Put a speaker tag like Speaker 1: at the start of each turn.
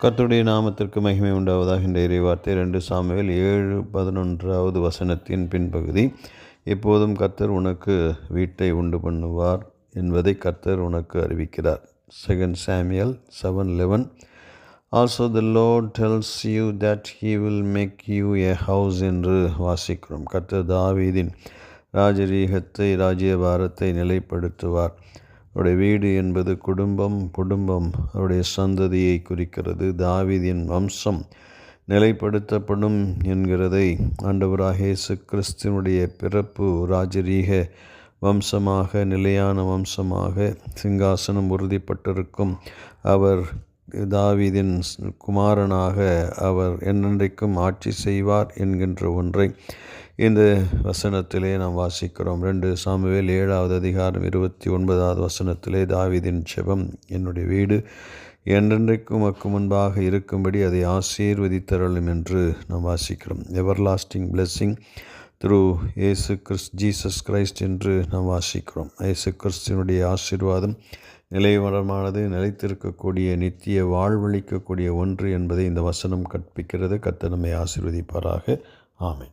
Speaker 1: கர்த்தருடைய நாமத்திற்கு மகிமை உண்டாவதாக இந்த இறைவார்த்தை ரெண்டு சாமுவேல் ஏழு பதினொன்றாவது வசனத்தின் பின்பகுதி. எப்போதும் கர்த்தர் உனக்கு வீட்டை உண்டு பண்ணுவார் என்பதை கர்த்தர் உனக்கு அறிவிக்கிறார். Second Samuel seven eleven also the Lord tells you that he will make you a house என்று வாசிக்கிறோம். கர்த்தர் தாவீதின் ராஜரீகத்தை ராஜ்யபாரத்தை நிலைப்படுத்துவார். அவருடைய வீடு என்பது குடும்பம் குடும்பம் அவருடைய சந்ததியை குறிக்கிறது. தாவிதின் வம்சம் நிலைப்படுத்தப்படும் என்கிறதை ஆண்டவராக இயேசு கிறிஸ்துவனுடைய பிறப்பு ராஜரீக வம்சமாக நிலையான வம்சமாக சிங்காசனம் உறுதிப்பட்டிருக்கும். அவர் தாவீதின் குமாரனாக அவர் என்னென்றைக்கும் ஆட்சி செய்வார் என்கின்ற ஒன்றை இந்த வசனத்திலே நாம் வாசிக்கிறோம். ரெண்டு சாமுவேல் ஏழாவது அதிகாரம் இருபத்தி ஒன்பதாவது வசனத்திலே தாவிதின் செபம் என்னுடைய வீடு என்றென்றைக்கும் மக்கு முன்பாக இருக்கும்படி அதை ஆசீர்வதித்தரலும் என்று நாம் வாசிக்கிறோம். எவர் லாஸ்டிங் பிளெஸ்ஸிங் த்ரூ இயேசு கிறிஸ் ஜீசஸ் கிரைஸ்ட் என்று நாம் வாசிக்கிறோம். இயேசு கிறிஸ்தினுடைய ஆசீர்வாதம் நிலைவரமானது நிலைத்திருக்கக்கூடிய நித்திய வாழ்வழிக்கக்கூடிய ஒன்று என்பதை இந்த வசனம் கற்பிக்கிறது. கத்த நம்மை ஆசீர்வதிப்பாராக. ஆமை